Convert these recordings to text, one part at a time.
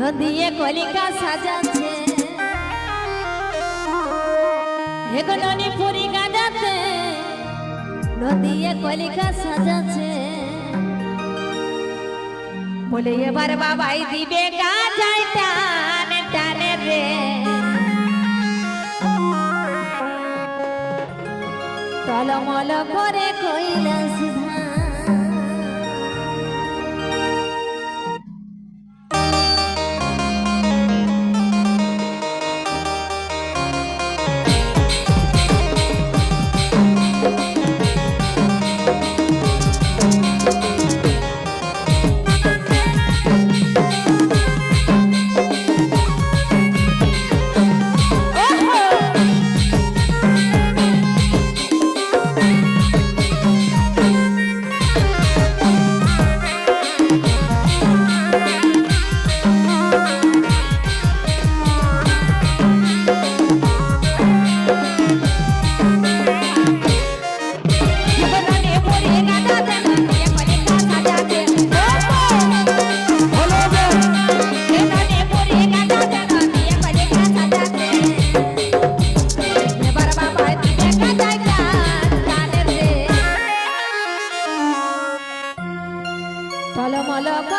ফুল দিয়ে কলিকা সাজাচ্ছে। হেগননি পুরি গাদাতে নদিয়ে কলিকা সাজাচ্ছে। বলে এবার বাবাই দিবে গাজায় টান, টানে রে। টলমল করে কইলাস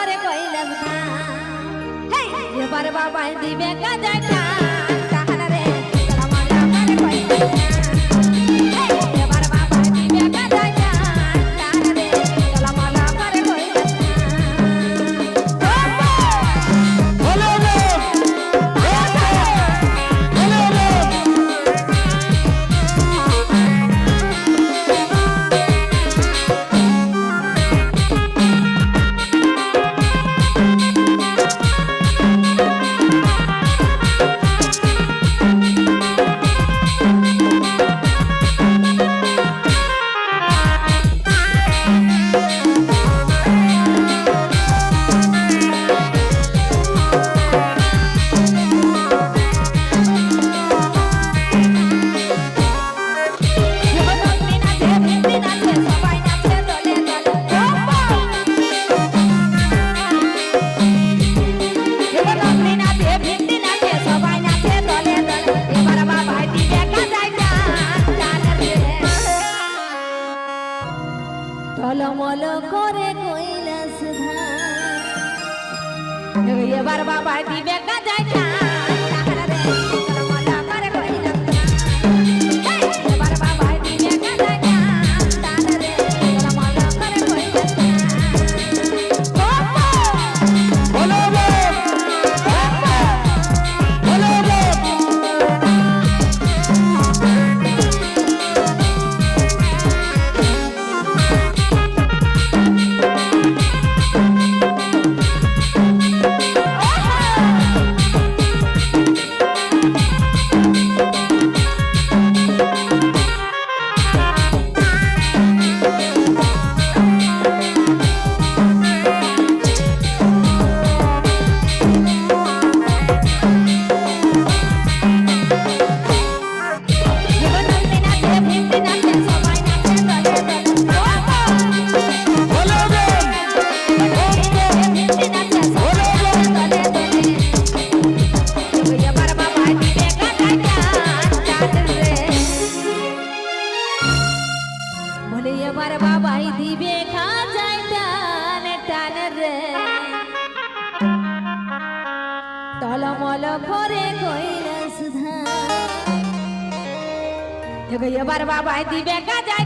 বাবারে কইলাম হ্যাঁ। না হে এবার বাবাই দিবে গাজা টলমল করে কৈলাস ধান এবার বাবা দিবে কাজায় টলমল করে কৈলাস ধাম এবার বাবা দিবে কাজা